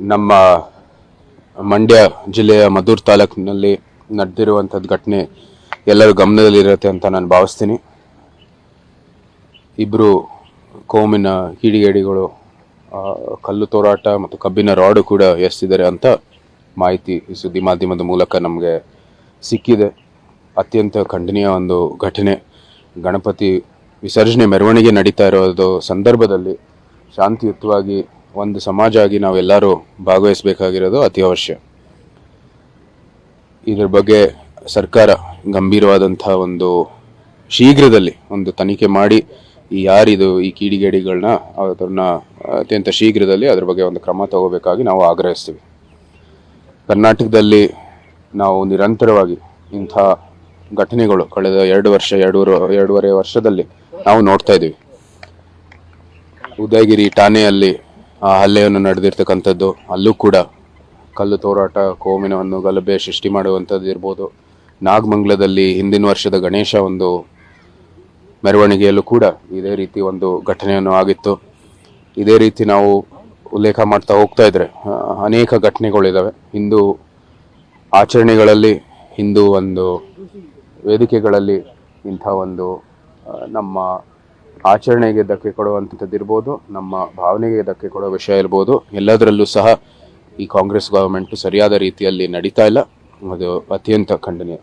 ನಮ್ಮ ಮಂಡ್ಯ ಜಿಲ್ಲೆಯ ಮದ್ದೂರು ತಾಲೂಕಿನಲ್ಲಿ ನಡೆದಿರುವಂಥದ್ದು ಘಟನೆ ಎಲ್ಲರೂ ಗಮನದಲ್ಲಿರುತ್ತೆ ಅಂತ ನಾನು ಭಾವಿಸ್ತೀನಿ. ಇಬ್ಬರು ಕೋಮಿನ ಕಿಡಿಗೇಡಿಗಳು ಕಲ್ಲು ತೋರಾಟ ಮತ್ತು ಕಬ್ಬಿನ ರಾಡು ಕೂಡ ಎಸ್ತಿದ್ದಾರೆ ಅಂತ ಮಾಹಿತಿ ಸುದ್ದಿ ಮಾಧ್ಯಮದ ಮೂಲಕ ನಮಗೆ ಸಿಕ್ಕಿದೆ. ಅತ್ಯಂತ ಖಂಡನೀಯ ಒಂದು ಘಟನೆ. ಗಣಪತಿ ವಿಸರ್ಜನೆ ಮೆರವಣಿಗೆ ನಡೀತಾ ಇರೋದು ಸಂದರ್ಭದಲ್ಲಿ ಶಾಂತಿಯುತವಾಗಿ ಒಂದು ಸಮಾಜ ಆಗಿ ನಾವೆಲ್ಲರೂ ಭಾಗವಹಿಸಬೇಕಾಗಿರೋದು ಅತಿ ಅವಶ್ಯ ಇದರ ಬಗ್ಗೆ ಸರ್ಕಾರ ಗಂಭೀರವಾದಂಥ ಒಂದು ಶೀಘ್ರದಲ್ಲಿ ಒಂದು ತನಿಖೆ ಮಾಡಿ ಈ ಯಾರಿದು ಈ ಕೀಡಿಗೇಡಿಗಳನ್ನ ಅದನ್ನ ಅತ್ಯಂತ ಶೀಘ್ರದಲ್ಲಿ ಅದ್ರ ಬಗ್ಗೆ ಒಂದು ಕ್ರಮ ತಗೋಬೇಕಾಗಿ ನಾವು ಆಗ್ರಹಿಸ್ತೀವಿ. ಕರ್ನಾಟಕದಲ್ಲಿ ನಾವು ನಿರಂತರವಾಗಿ ಇಂಥ ಘಟನೆಗಳು ಕಳೆದ ಎರಡು ವರ್ಷ ಎರಡೂವರೆ ಎರಡೂವರೆ ವರ್ಷದಲ್ಲಿ ನಾವು ನೋಡ್ತಾ ಇದ್ದೀವಿ. ಉದಯಗಿರಿ ಠಾಣೆಯಲ್ಲಿ ಹಲ್ಲೆಯನ್ನು ನಡೆದಿರ್ತಕ್ಕಂಥದ್ದು, ಅಲ್ಲೂ ಕೂಡ ಕಲ್ಲು ತೋರಾಟ, ಕೋಮಿನವನ್ನು ಗಲಭೆ ಸೃಷ್ಟಿ ಮಾಡುವಂಥದ್ದು ಇರ್ಬೋದು. ನಾಗಮಂಗ್ಲದಲ್ಲಿ ಹಿಂದಿನ ವರ್ಷದ ಗಣೇಶ ಒಂದು ಮೆರವಣಿಗೆಯಲ್ಲೂ ಕೂಡ ಇದೇ ರೀತಿ ಒಂದು ಘಟನೆಯನ್ನು ಆಗಿತ್ತು. ಇದೇ ರೀತಿ ನಾವು ಉಲ್ಲೇಖ ಮಾಡ್ತಾ ಹೋಗ್ತಾ ಇದ್ರೆ ಅನೇಕ ಘಟನೆಗಳಿದ್ದಾವೆ ಹಿಂದೂ ಆಚರಣೆಗಳಲ್ಲಿ, ಹಿಂದೂ ಒಂದು ವೇದಿಕೆಗಳಲ್ಲಿ ಇಂಥ ಒಂದು ನಮ್ಮ ಆಚರಣೆಗೆ ಧಕ್ಕೆ ಕೊಡುವಂಥದ್ದು ಇರ್ಬೋದು, ನಮ್ಮ ಭಾವನೆಗೆ ಧಕ್ಕೆ ಕೊಡೋ ವಿಷಯ ಇರ್ಬೋದು, ಎಲ್ಲದರಲ್ಲೂ ಸಹ ಈ ಕಾಂಗ್ರೆಸ್ ಗವರ್ಮೆಂಟ್ ಸರಿಯಾದ ರೀತಿಯಲ್ಲಿ ನಡೀತಾ ಇಲ್ಲ. ಅದು ಅತ್ಯಂತ ಖಂಡನೀಯ.